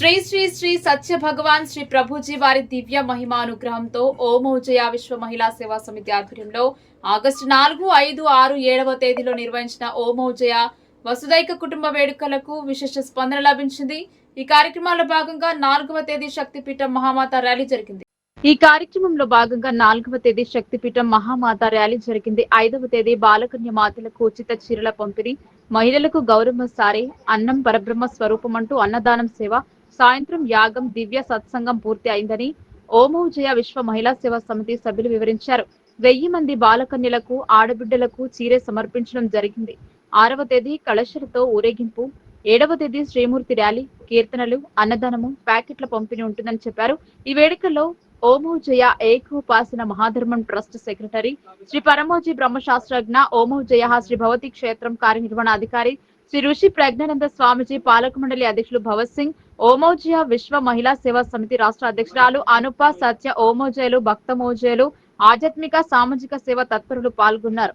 శ్రీ శ్రీ శ్రీ సత్య భగవాన్ శ్రీ ప్రభుజీ వారి దివ్య మహిమానుగ్రహంతో ఓమోజయ విశ్వ మహిళా సేవా సమితి ఆధ్వర్యంలో ఆగస్టు నాలుగు ఐదు ఆరు ఏడవ తేదీలో నిర్వహించిన ఓమోజయ వసుదైక కుటుంబ వేడుకలకు విశేష స్పందన లభించింది. ఈ కార్యక్రమాల్లో భాగంగా నాలుగవ తేదీ శక్తిపీఠం మహామాత ర్యాలీ జరిగింది. ఈ కార్యక్రమంలో భాగంగా నాలుగవ తేదీ శక్తిపీఠం మహామాత ర్యాలీ జరిగింది. ఐదవ తేదీ బాలకన్య మాతలకు ఉచిత చీరల పంపిణీ మహిళలకు గౌరవ సారే అన్నం పరబ్రహ్మ స్వరూపం అంటూ అన్నదానం సేవ సాయంత్రం యాగం దివ్య సత్సంగం పూర్తి అయిందని ఓమోజయ విశ్వ మహిళా సేవా సమితి సభ్యులు వివరించారు. వెయ్యి మంది బాలకన్యలకు ఆడబిడ్డలకు చీరె సమర్పించడం జరిగింది. ఆరవ తేదీ కళశలతో ఊరేగింపు ఏడవ తేదీ శ్రీమూర్తి ర్యాలీ కీర్తనలు అన్నదానము ప్యాకెట్ల పంపిణీ ఉంటుందని చెప్పారు. ఈ వేడుకల్లో ఓమోజయ ఏకోపాసన మహాధర్మం ట్రస్ట్ సెక్రటరీ శ్రీ పరమోజీ బ్రహ్మశాస్త్రజ్ఞ ఓమోజయ శ్రీ భవతి క్షేత్రం కార్యనిర్వహణాధికారి శ్రీ ఋషి ప్రజ్ఞానంద స్వామిజీ పాలక మండలి అధ్యక్షులు భవత్ సింగ్ ఓమోజియా విశ్వ మహిళా సేవా సమితి రాష్ట్ర అధ్యక్షురాలు అనుప సత్య ఓమోజయలు భక్తమోజయలు ఆధ్యాత్మిక సామాజిక సేవ తత్పరులు పాల్గొన్నారు.